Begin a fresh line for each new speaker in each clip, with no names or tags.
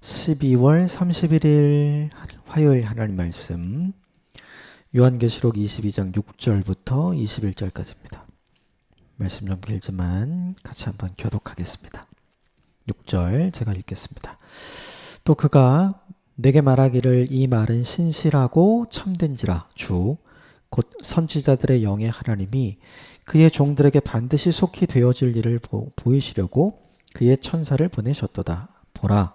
12월 31일 화요일 하나님 말씀 요한계시록 22장 6절부터 21절까지입니다. 말씀 좀 길지만 같이 한번 교독하겠습니다. 6절 제가 읽겠습니다. 또 그가 내게 말하기를 이 말은 신실하고 참된지라 주 곧 선지자들의 영의 하나님이 그의 종들에게 반드시 속히 되어질 일을 보, 보이시려고 그의 천사를 보내셨도다. 보라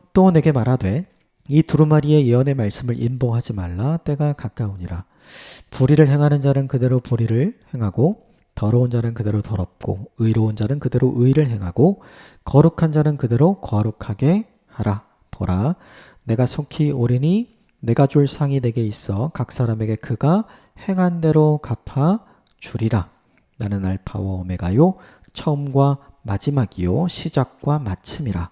또 내게 말하되 이 두루마리의 예언의 말씀을 인봉하지 말라 때가 가까우니라. 불의를 행하는 자는 그대로 불의를 행하고 더러운 자는 그대로 더럽고 의로운 자는 그대로 의를 행하고 거룩한 자는 그대로 거룩하게 하라. 보라 내가 속히 오리니 내가 줄 상이 내게 있어 각 사람에게 그가 행한 대로 갚아 주리라. 나는 알파와 오메가요 처음과 마지막이요 시작과 마침이라.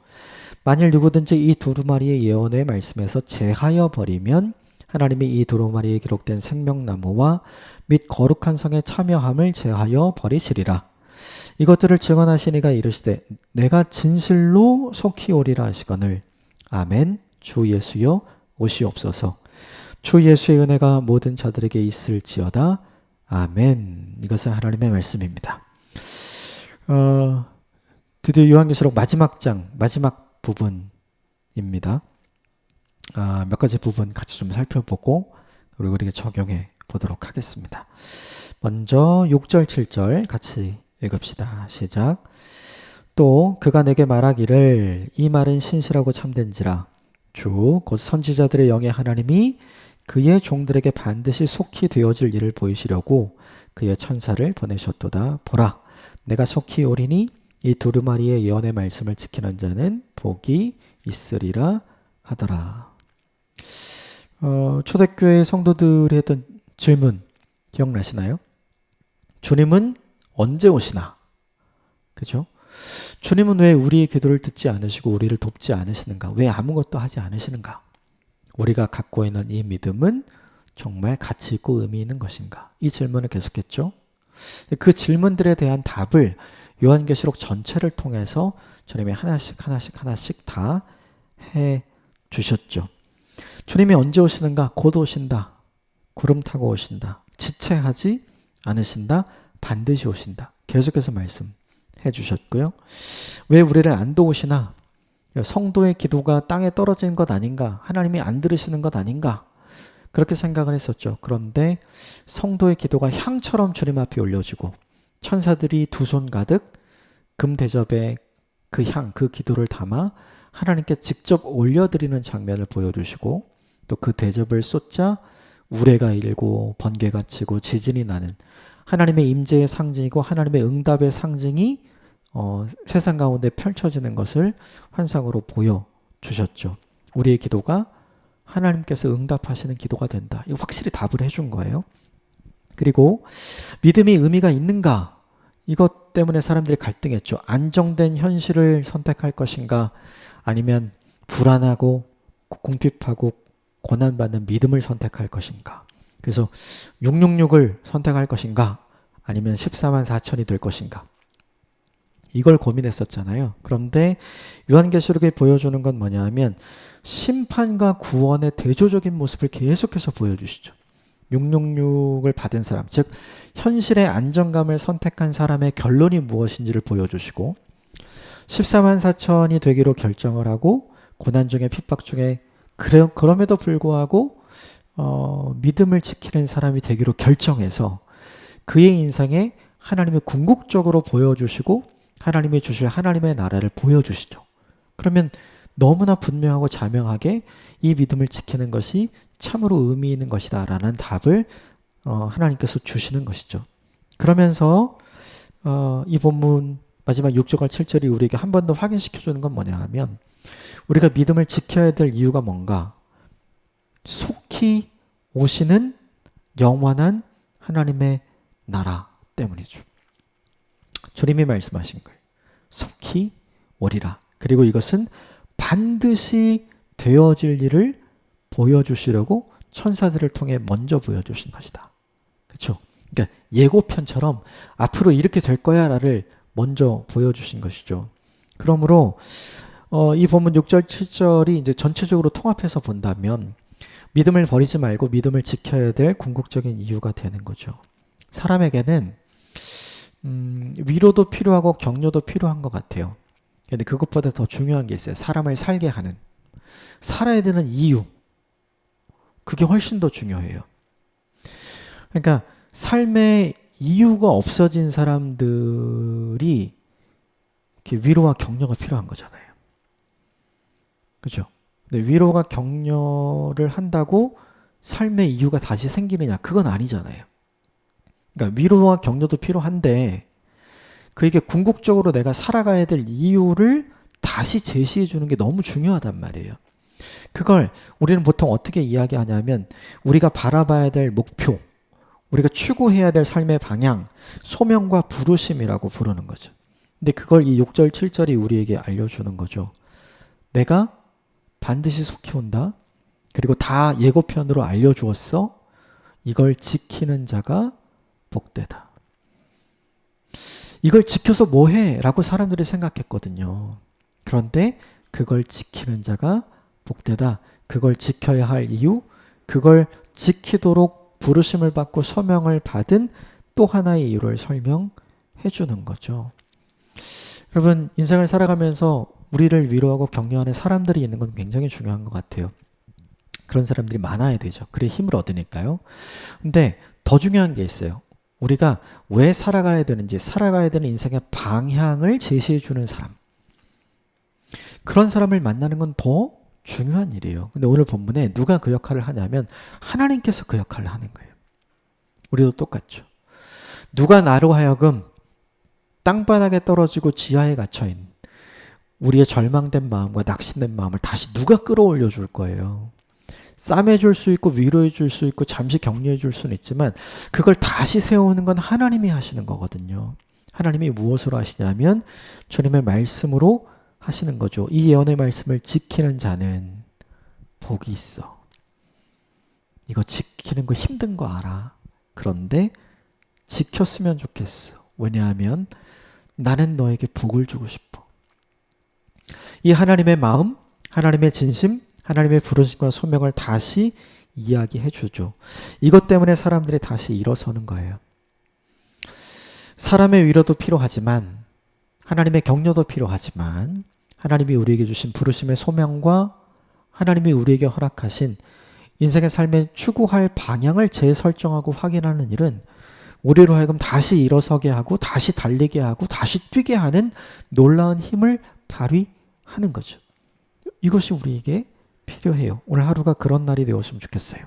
만일 누구든지 이 두루마리의 예언의 말씀에서 제하여 버리면 하나님이 이 두루마리에 기록된 생명나무와 및 거룩한 성에 참여함을 제하여 버리시리라. 이것들을 증언하시니가 이르시되 내가 진실로 속히 오리라 하시거늘. 아멘. 주 예수여 오시옵소서. 주 예수의 은혜가 모든 자들에게 있을지어다. 아멘. 이것은 하나님의 말씀입니다. 어, 드디어 요한계시록 마지막 장 마지막 부분입니다. 아, 몇 가지 부분 같이 좀 살펴보고 그리고 우리가 적용해 보도록 하겠습니다. 먼저 6절 7절 같이 읽읍시다. 시작. 또 그가 내게 말하기를 이 말은 신실하고 참된지라 주 곧 선지자들의 영의 하나님이 그의 종들에게 반드시 속히 되어질 일을 보이시려고 그의 천사를 보내셨도다. 보라 내가 속히 오리니 이 두루마리의 예언의 말씀을 지키는 자는 복이 있으리라 하더라. 어, 초대교회 성도들이 했던 질문 기억나시나요? 주님은 언제 오시나? 그죠? 주님은 왜 우리의 기도를 듣지 않으시고 우리를 돕지 않으시는가? 왜 아무것도 하지 않으시는가? 우리가 갖고 있는 이 믿음은 정말 가치 있고 의미 있는 것인가? 이 질문을 계속했죠. 그 질문들에 대한 답을 요한계시록 전체를 통해서 주님이 하나씩 하나씩 하나씩 다 해 주셨죠. 주님이 언제 오시는가? 곧 오신다. 구름 타고 오신다. 지체하지 않으신다. 반드시 오신다. 계속해서 말씀해 주셨고요. 왜 우리를 안 도우시나? 성도의 기도가 땅에 떨어지는 것 아닌가? 하나님이 안 들으시는 것 아닌가? 그렇게 생각을 했었죠. 그런데 성도의 기도가 향처럼 주님 앞에 올려지고 천사들이 두 손 가득 금 대접에 그 향, 그 기도를 담아 하나님께 직접 올려드리는 장면을 보여주시고 또 그 대접을 쏟자 우레가 일고 번개가 치고 지진이 나는 하나님의 임재의 상징이고 하나님의 응답의 상징이 어, 세상 가운데 펼쳐지는 것을 환상으로 보여 주셨죠. 우리의 기도가 하나님께서 응답하시는 기도가 된다. 이거 확실히 답을 해준 거예요. 그리고 믿음이 의미가 있는가? 이것 때문에 사람들이 갈등했죠. 안정된 현실을 선택할 것인가? 아니면 불안하고 궁핍하고 고난받는 믿음을 선택할 것인가? 그래서 666을 선택할 것인가? 아니면 14만 4천이 될 것인가? 이걸 고민했었잖아요. 그런데 요한계시록에 보여주는 건 뭐냐 하면 심판과 구원의 대조적인 모습을 계속해서 보여주시죠. 666을 받은 사람, 즉 현실의 안정감을 선택한 사람의 결론이 무엇인지를 보여주시고 14만 4천이 되기로 결정을 하고 고난 중에 핍박 중에 그래, 그럼에도 불구하고 어, 믿음을 지키는 사람이 되기로 결정해서 그의 인생에 하나님의 궁극적으로 보여주시고 하나님이 주실 하나님의 나라를 보여주시죠. 그러면 너무나 분명하고 자명하게 이 믿음을 지키는 것이 참으로 의미 있는 것이다 라는 답을 어, 하나님께서 주시는 것이죠. 그러면서 어, 이 본문 마지막 6절과 7절이 우리에게 한 번 더 확인시켜 주는 건 뭐냐 하면 우리가 믿음을 지켜야 될 이유가 뭔가 속히 오시는 영원한 하나님의 나라 때문이죠. 주님이 말씀하신 거예요. 속히 오리라. 그리고 이것은 반드시 되어질 일을 보여주시려고 천사들을 통해 먼저 보여주신 것이다. 그렇죠? 그러니까 예고편처럼 앞으로 이렇게 될 거야라를 먼저 보여주신 것이죠. 그러므로 어, 이 본문 6절 7절이 이제 전체적으로 통합해서 본다면 믿음을 버리지 말고 믿음을 지켜야 될 궁극적인 이유가 되는 거죠. 사람에게는 음, 위로도 필요하고 격려도 필요한 것 같아요. 근데 그것보다 더 중요한 게 있어요. 사람을 살게 하는 살아야 되는 이유. 그게 훨씬 더 중요해요. 그러니까 삶의 이유가 없어진 사람들이 이렇게 위로와 격려가 필요한 거잖아요. 그죠? 근데 위로가 격려를 한다고 삶의 이유가 다시 생기느냐? 그건 아니잖아요. 그러니까 위로와 격려도 필요한데 그에게 궁극적으로 내가 살아가야 될 이유를 다시 제시해 주는 게 너무 중요하단 말이에요. 그걸 우리는 보통 어떻게 이야기하냐면 우리가 바라봐야 될 목표, 우리가 추구해야 될 삶의 방향, 소명과 부르심이라고 부르는 거죠. 근데 그걸 이 6절, 7절이 우리에게 알려주는 거죠. 내가 반드시 속히 온다. 그리고 다 예고편으로 알려주었어. 이걸 지키는 자가 복되다. 이걸 지켜서 뭐해? 라고 사람들이 생각했거든요. 그런데 그걸 지키는 자가 복되다. 그걸 지켜야 할 이유, 그걸 지키도록 부르심을 받고 서명을 받은 또 하나의 이유를 설명해 주는 거죠. 여러분, 인생을 살아가면서 우리를 위로하고 격려하는 사람들이 있는 건 굉장히 중요한 것 같아요. 그런 사람들이 많아야 되죠. 그래 힘을 얻으니까요. 근데 더 중요한 게 있어요. 우리가 왜 살아가야 되는지, 살아가야 되는 인생의 방향을 제시해 주는 사람. 그런 사람을 만나는 건 더 중요한 일이에요. 근데 오늘 본문에 누가 그 역할을 하냐면 하나님께서 그 역할을 하는 거예요. 우리도 똑같죠. 누가 나로 하여금 땅바닥에 떨어지고 지하에 갇혀 있는 우리의 절망된 마음과 낙심된 마음을 다시 누가 끌어올려 줄 거예요. 싸매 줄 수 있고 위로해 줄 수 있고 잠시 격려해 줄 수는 있지만 그걸 다시 세우는 건 하나님이 하시는 거거든요. 하나님이 무엇으로 하시냐면 주님의 말씀으로 하시는 거죠. 이 예언의 말씀을 지키는 자는 복이 있어. 이거 지키는 거 힘든 거 알아. 그런데 지켰으면 좋겠어. 왜냐하면 나는 너에게 복을 주고 싶어. 이 하나님의 마음, 하나님의 진심, 하나님의 부르심과 소명을 다시 이야기해 주죠. 이것 때문에 사람들이 다시 일어서는 거예요. 사람의 위로도 필요하지만 하나님의 격려도 필요하지만 하나님이 우리에게 주신 부르심의 소명과 하나님이 우리에게 허락하신 인생의 삶에 추구할 방향을 재설정하고 확인하는 일은 우리로 하여금 다시 일어서게 하고 다시 달리게 하고 다시 뛰게 하는 놀라운 힘을 발휘하는 거죠. 이것이 우리에게 필요해요. 오늘 하루가 그런 날이 되었으면 좋겠어요.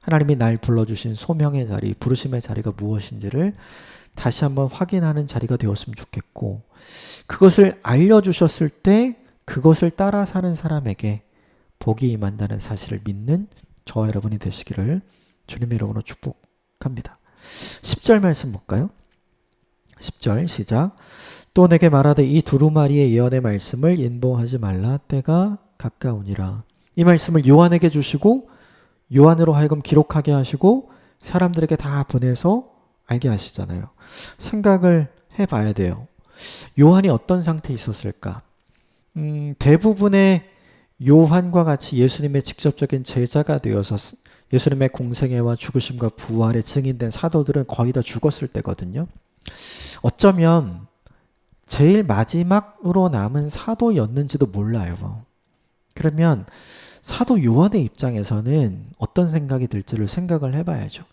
하나님이 날 불러주신 소명의 자리, 부르심의 자리가 무엇인지를 다시 한번 확인하는 자리가 되었으면 좋겠고, 그것을 알려주셨을 때 그것을 따라 사는 사람에게 복이 임한다는 사실을 믿는 저와 여러분이 되시기를 주님의 이름으로 축복합니다. 10절 말씀 볼까요? 10절 시작. 또 내게 말하되 이 두루마리의 예언의 말씀을 인보하지 말라 때가 가까우니라. 이 말씀을 요한에게 주시고 요한으로 하여금 기록하게 하시고 사람들에게 다 보내서 알게 하시잖아요. 생각을 해봐야 돼요. 요한이 어떤 상태에 있었을까? 음, 대부분의 요한과 같이 예수님의 직접적인 제자가 되어서 예수님의 공생애와 죽으심과 부활의 증인된 사도들은 거의 다 죽었을 때거든요. 어쩌면 제일 마지막으로 남은 사도였는지도 몰라요. 그러면 사도 요한의 입장에서는 어떤 생각이 들지를 생각을 해봐야죠.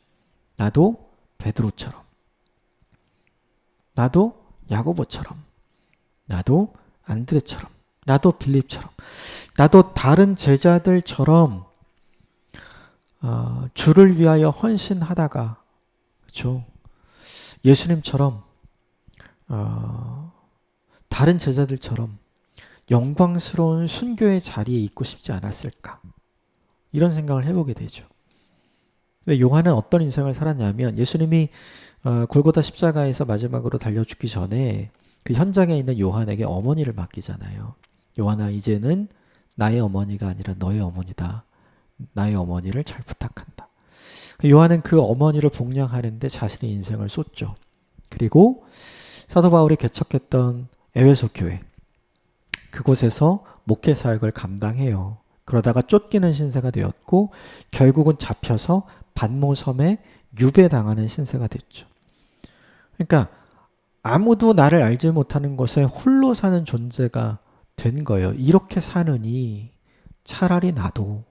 나도 베드로처럼, 나도 야고보처럼, 나도 안드레처럼, 나도 빌립처럼, 나도 다른 제자들처럼 어, 주를 위하여 헌신하다가 그렇죠. 예수님처럼 어, 다른 제자들처럼 영광스러운 순교의 자리에 있고 싶지 않았을까? 이런 생각을 해보게 되죠. 요한은 어떤 인생을 살았냐면 예수님이 어, 골고다 십자가에서 마지막으로 달려 죽기 전에 그 현장에 있는 요한에게 어머니를 맡기잖아요. 요한아 이제는 나의 어머니가 아니라 너의 어머니다. 나의 어머니를 잘 부탁한다. 요한은 그 어머니를 복양하는데 자신의 인생을 쏟죠. 그리고 사도 바울이 개척했던 에베소 교회 그곳에서 목회 사역을 감당해요. 그러다가 쫓기는 신세가 되었고 결국은 잡혀서 반모섬에 유배당하는 신세가 됐죠. 그러니까 아무도 나를 알지 못하는 곳에 홀로 사는 존재가 된 거예요. 이렇게 사느니 차라리 나도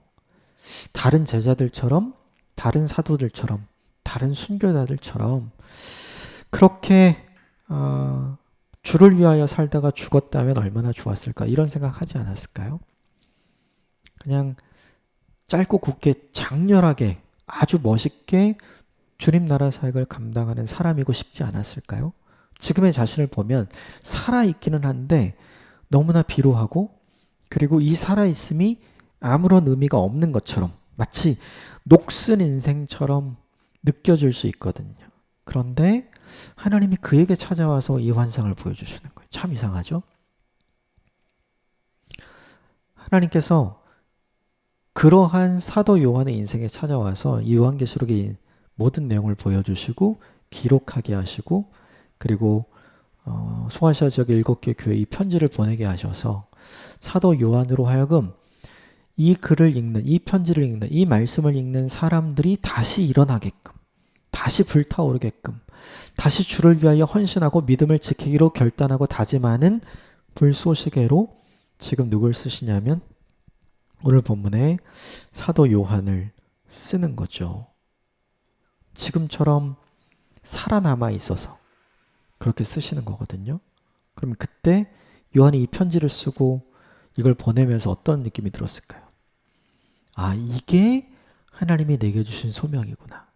다른 제자들처럼 다른 사도들처럼 다른 순교자들처럼 그렇게 어, 주를 위하여 살다가 죽었다면 얼마나 좋았을까 이런 생각하지 않았을까요? 그냥 짧고 굵게 장렬하게 아주 멋있게 주님 나라 사역을 감당하는 사람이고 싶지 않았을까요? 지금의 자신을 보면 살아있기는 한데 너무나 비루하고 그리고 이 살아있음이 아무런 의미가 없는 것처럼 마치 녹슨 인생처럼 느껴질 수 있거든요. 그런데 하나님이 그에게 찾아와서 이 환상을 보여주시는 거예요. 참 이상하죠? 하나님께서 그러한 사도 요한의 인생에 찾아와서 이 요한계시록의 모든 내용을 보여주시고 기록하게 하시고 그리고 어, 소아시아 지역의 일곱 개 교회 이 편지를 보내게 하셔서 사도 요한으로 하여금 이 글을 읽는 이 편지를 읽는 이 말씀을 읽는 사람들이 다시 일어나게끔 다시 불타오르게끔 다시 주를 위하여 헌신하고 믿음을 지키기로 결단하고 다짐하는 불쏘시개로 지금 누굴 쓰시냐면 오늘 본문에 사도 요한을 쓰는 거죠. 지금처럼 살아남아 있어서 그렇게 쓰시는 거거든요. 그럼 그때 요한이 이 편지를 쓰고 이걸 보내면서 어떤 느낌이 들었을까요? 아, 이게 하나님이 내게 주신 소명이구나.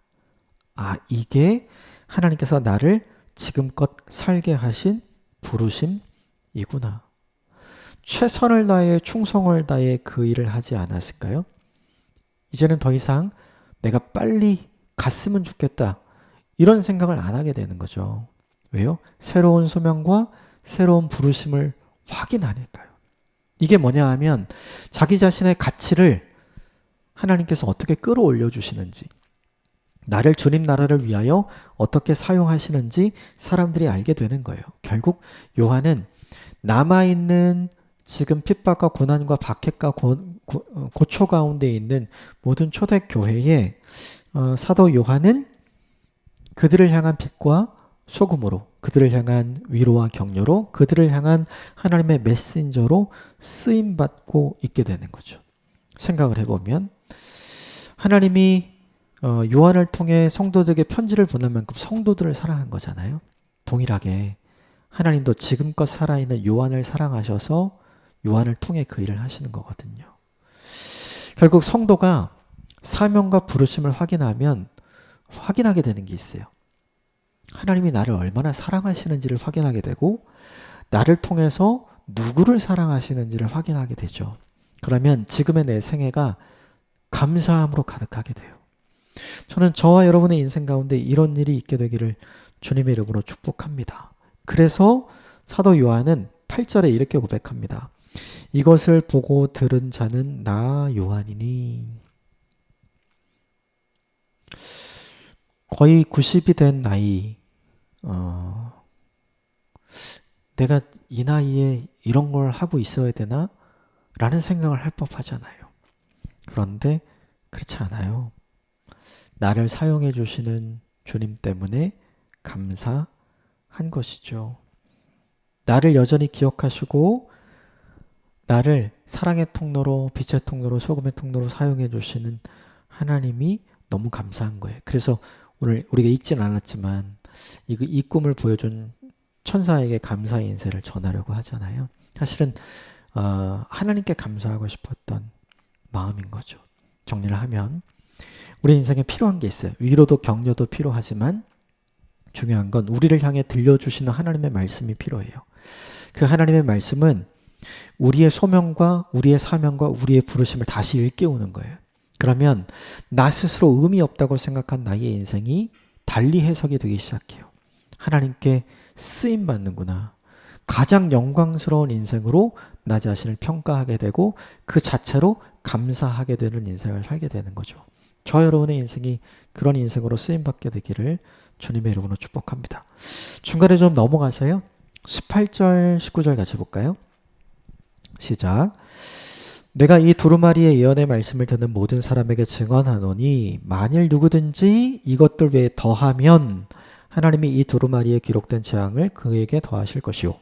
아, 이게 하나님께서 나를 지금껏 살게 하신 부르심이구나. 최선을 다해 충성을 다해 그 일을 하지 않았을까요? 이제는 더 이상 내가 빨리 갔으면 좋겠다. 이런 생각을 안 하게 되는 거죠. 왜요? 새로운 소명과 새로운 부르심을 확인하니까요. 이게 뭐냐 하면 자기 자신의 가치를 하나님께서 어떻게 끌어올려 주시는지, 나를 주님 나라를 위하여 어떻게 사용하시는지 사람들이 알게 되는 거예요. 결국 요한은 남아있는 지금 핍박과 고난과 박해과 고, 고, 초 가운데 있는 모든 초대교회에 어, 사도 요한은 그들을 향한 빛과 소금으로 그들을 향한 위로와 격려로 그들을 향한 하나님의 메신저로 쓰임 받고 있게 되는 거죠. 생각을 해보면 하나님이 어, 요한을 통해 성도들에게 편지를 보낸 만큼 성도들을 사랑한 거잖아요. 동일하게 하나님도 지금껏 살아있는 요한을 사랑하셔서 요한을 통해 그 일을 하시는 거거든요. 결국 성도가 사명과 부르심을 확인하면 확인하게 되는 게 있어요. 하나님이 나를 얼마나 사랑하시는지를 확인하게 되고 나를 통해서 누구를 사랑하시는지를 확인하게 되죠. 그러면 지금의 내 생애가 감사함으로 가득하게 돼요. 저는 저와 여러분의 인생 가운데 이런 일이 있게 되기를 주님의 이름으로 축복합니다. 그래서 사도 요한은 8절에 이렇게 고백합니다. 이것을 보고 들은 자는 나 요한이니 거의 90이 된 나이 어, 내가 이 나이에 이런 걸 하고 있어야 되나? 라는 생각을 할 법하잖아요. 그런데 그렇지 않아요. 나를 사용해 주시는 주님 때문에 감사한 것이죠. 나를 여전히 기억하시고 나를 사랑의 통로로 빛의 통로로 소금의 통로로 사용해 주시는 하나님이 너무 감사한 거예요. 그래서 오늘 우리가 읽진 않았지만 이, 이 꿈을 보여준 천사에게 감사의 인사를 전하려고 하잖아요. 사실은 어, 하나님께 감사하고 싶었던 마음인 거죠. 정리를 하면 우리 인생에 필요한 게 있어요. 위로도 격려도 필요하지만 중요한 건 우리를 향해 들려주시는 하나님의 말씀이 필요해요. 그 하나님의 말씀은 우리의 소명과 우리의 사명과 우리의 부르심을 다시 일깨우는 거예요. 그러면 나 스스로 의미 없다고 생각한 나의 인생이 달리 해석이 되기 시작해요. 하나님께 쓰임 받는구나. 가장 영광스러운 인생으로 나 자신을 평가하게 되고 그 자체로 감사하게 되는 인생을 살게 되는 거죠. 저 여러분의 인생이 그런 인생으로 쓰임 받게 되기를 주님의 이름으로 축복합니다. 중간에 좀 넘어가세요. 18절, 19절 같이 볼까요? 시작. 내가 이 두루마리의 예언의 말씀을 듣는 모든 사람에게 증언하노니 만일 누구든지 이것들 외에 더하면 하나님이 이 두루마리에 기록된 재앙을 그에게 더하실 것이요.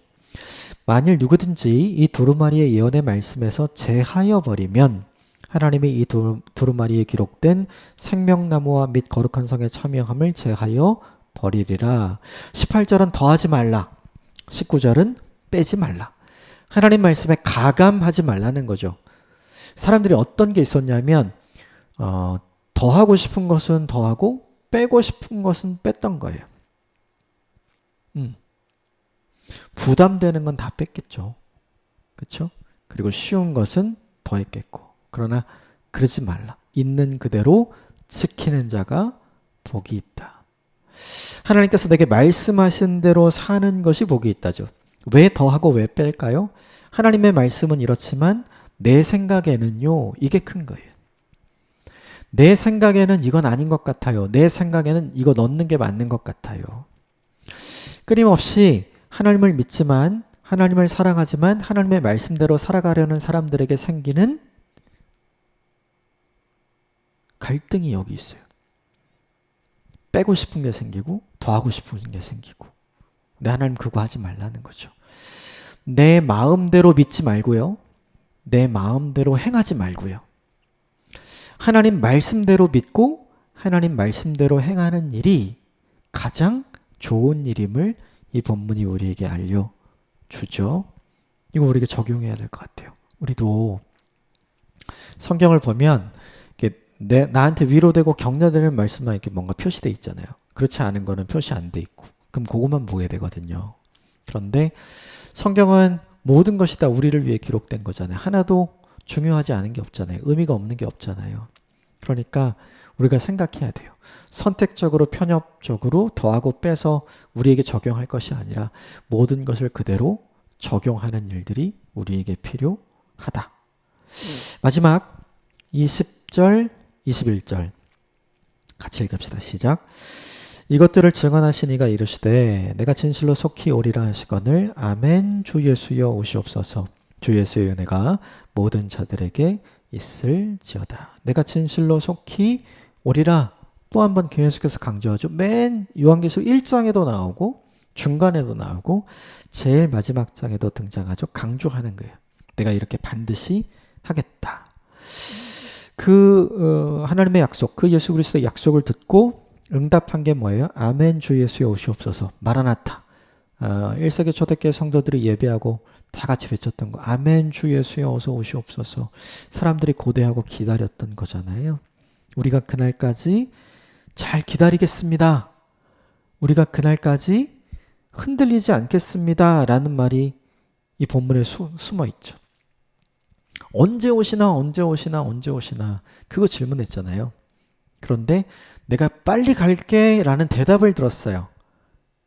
만일 누구든지 이 두루마리의 예언의 말씀에서 제하여 버리면 하나님이 이 두루마리에 기록된 생명나무와 및 거룩한 성의 참여함을 제하여 버리리라. 18절은 더하지 말라. 19절은 빼지 말라. 하나님 말씀에 가감하지 말라는 거죠. 사람들이 어떤 게 있었냐면 어, 더하고 싶은 것은 더하고 빼고 싶은 것은 뺐던 거예요. 음. 부담되는 건 다 뺐겠죠. 그렇죠? 그리고 쉬운 것은 더했겠고. 그러나 그러지 말라. 있는 그대로 지키는 자가 복이 있다. 하나님께서 내게 말씀하신 대로 사는 것이 복이 있다죠. 왜 더하고 왜 뺄까요? 하나님의 말씀은 이렇지만 내 생각에는요, 이게 큰 거예요. 내 생각에는 이건 아닌 것 같아요. 내 생각에는 이거 넣는 게 맞는 것 같아요. 끊임없이 하나님을 믿지만, 하나님을 사랑하지만, 하나님의 말씀대로 살아가려는 사람들에게 생기는 갈등이 여기 있어요. 빼고 싶은 게 생기고 더 하고 싶은 게 생기고. 근데 하나님 그거 하지 말라는 거죠. 내 마음대로 믿지 말고요. 내 마음대로 행하지 말고요. 하나님 말씀대로 믿고 하나님 말씀대로 행하는 일이 가장 좋은 일임을 이 본문이 우리에게 알려주죠. 이거 우리에게 적용해야 될 것 같아요. 우리도 성경을 보면 내, 나한테 위로되고 격려되는 말씀만 이렇게 뭔가 표시돼 있잖아요. 그렇지 않은 거는 표시 안 돼 있고. 그럼 그것만 보게 되거든요. 그런데 성경은 모든 것이 다 우리를 위해 기록된 거잖아요. 하나도 중요하지 않은 게 없잖아요. 의미가 없는 게 없잖아요. 그러니까 우리가 생각해야 돼요. 선택적으로 편협적으로 더하고 빼서 우리에게 적용할 것이 아니라 모든 것을 그대로 적용하는 일들이 우리에게 필요하다. 마지막 20절 21절 같이 읽읍시다. 시작. 이것들을 증언하시니가 이르시되 내가 진실로 속히 오리라 하시거늘 아멘 주 예수여 오시옵소서 주 예수의 은혜가 모든 자들에게 있을지어다. 내가 진실로 속히 오리라 또 한 번 계속해서 강조하죠. 맨 요한계시록 1장에도 나오고 중간에도 나오고 제일 마지막 장에도 등장하죠. 강조하는 거예요. 내가 이렇게 반드시 하겠다. 그 어, 하나님의 약속, 그 예수 그리스도의 약속을 듣고 응답한 게 뭐예요? 아멘 주 예수의 오시옵소서. 마라나타. 어, 1세기 초대교회 성도들이 예배하고 다 같이 외쳤던 거. 아멘 주 예수여 어서 오시옵소서. 사람들이 고대하고 기다렸던 거잖아요. 우리가 그날까지 잘 기다리겠습니다. 우리가 그날까지 흔들리지 않겠습니다. 라는 말이 이 본문에 수, 숨어 있죠. 언제 오시나, 언제 오시나, 언제 오시나. 그거 질문했잖아요. 그런데 내가 빨리 갈게 라는 대답을 들었어요.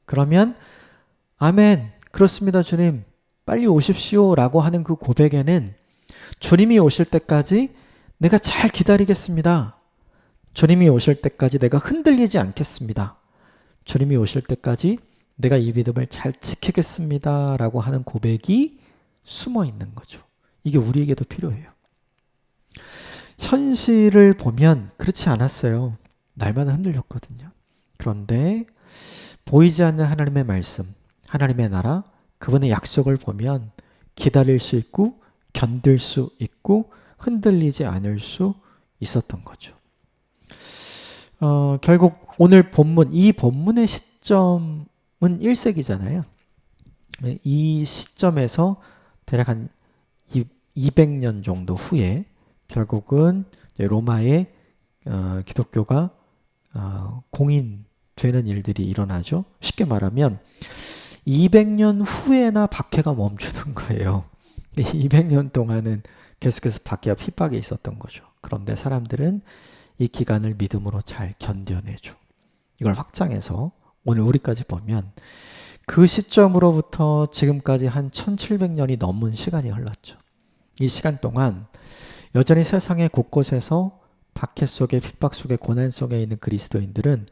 그러면, 아멘, 그렇습니다, 주님. 빨리 오십시오 라고 하는 그 고백에는 주님이 오실 때까지 내가 잘 기다리겠습니다. 주님이 오실 때까지 내가 흔들리지 않겠습니다. 주님이 오실 때까지 내가 이 믿음을 잘 지키겠습니다. 라고 하는 고백이 숨어 있는 거죠. 이게 우리에게도 필요해요. 현실을 보면 그렇지 않았어요. 날마다 흔들렸거든요. 그런데 보이지 않는 하나님의 말씀, 하나님의 나라, 그분의 약속을 보면 기다릴 수 있고 견딜 수 있고 흔들리지 않을 수 있었던 거죠. 어, 결국 오늘 본문, 이 본문의 시점은 1세기잖아요. 이 시점에서 대략 한 200년 정도 후에 결국은 로마의 어, 기독교가 어, 공인되는 일들이 일어나죠. 쉽게 말하면 200년 후에나 박해가 멈추는 거예요. 200년 동안은 계속해서 박해와 핍박이 있었던 거죠. 그런데 사람들은 이 기간을 믿음으로 잘 견뎌내죠. 이걸 확장해서 오늘 우리까지 보면 그 시점으로부터 지금까지 한 1700년이 넘은 시간이 흘렀죠. 이 시간 동안 여전히 세상의 곳곳에서 박해 속에 핍박 속에 고난 속에 있는 그리스도인들은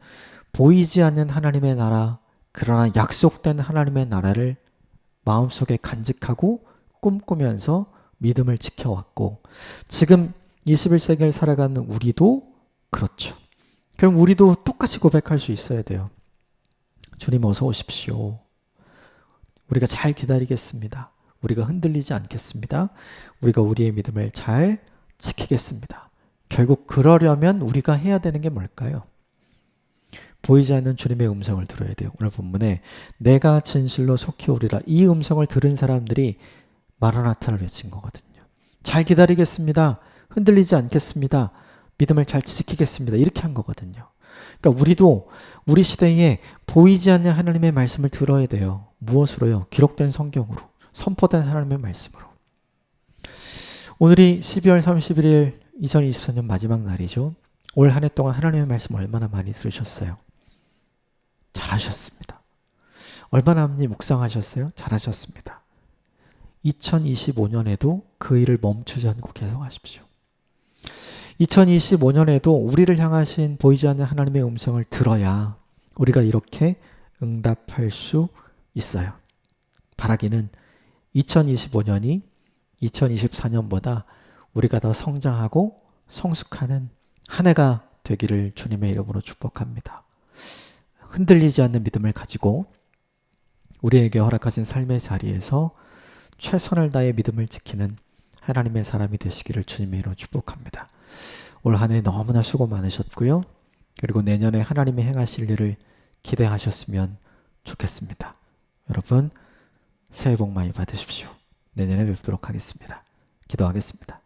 보이지 않는 하나님의 나라 그러나 약속된 하나님의 나라를 마음속에 간직하고 꿈꾸면서 믿음을 지켜왔고 지금 21세기를 살아가는 우리도 그렇죠. 그럼 우리도 똑같이 고백할 수 있어야 돼요. 주님 어서 오십시오. 우리가 잘 기다리겠습니다. 우리가 흔들리지 않겠습니다. 우리가 우리의 믿음을 잘 지키겠습니다. 결국 그러려면 우리가 해야 되는 게 뭘까요? 보이지 않는 주님의 음성을 들어야 돼요. 오늘 본문에 내가 진실로 속히 오리라 이 음성을 들은 사람들이 마라나타를 외친 거거든요. 잘 기다리겠습니다. 흔들리지 않겠습니다. 믿음을 잘 지키겠습니다. 이렇게 한 거거든요. 그러니까 우리도 우리 시대에 보이지 않는 하나님의 말씀을 들어야 돼요. 무엇으로요? 기록된 성경으로, 선포된 하나님의 말씀으로. 오늘이 12월 31일 2024년 마지막 날이죠. 올 한 해 동안 하나님의 말씀 얼마나 많이 들으셨어요? 잘하셨습니다. 얼마나 많이 묵상하셨어요? 잘하셨습니다. 2025년에도 그 일을 멈추지 않고 계속하십시오. 2025년에도 우리를 향하신 보이지 않는 하나님의 음성을 들어야 우리가 이렇게 응답할 수 있어요. 바라기는 2025년이 2024년보다 우리가 더 성장하고 성숙하는 한 해가 되기를 주님의 이름으로 축복합니다. 흔들리지 않는 믿음을 가지고 우리에게 허락하신 삶의 자리에서 최선을 다해 믿음을 지키는 하나님의 사람이 되시기를 주님의 이름으로 축복합니다. 올 한 해 너무나 수고 많으셨고요. 그리고 내년에 하나님이 행하실 일을 기대하셨으면 좋겠습니다. 여러분 새해 복 많이 받으십시오. 내년에 뵙도록 하겠습니다. 기도하겠습니다.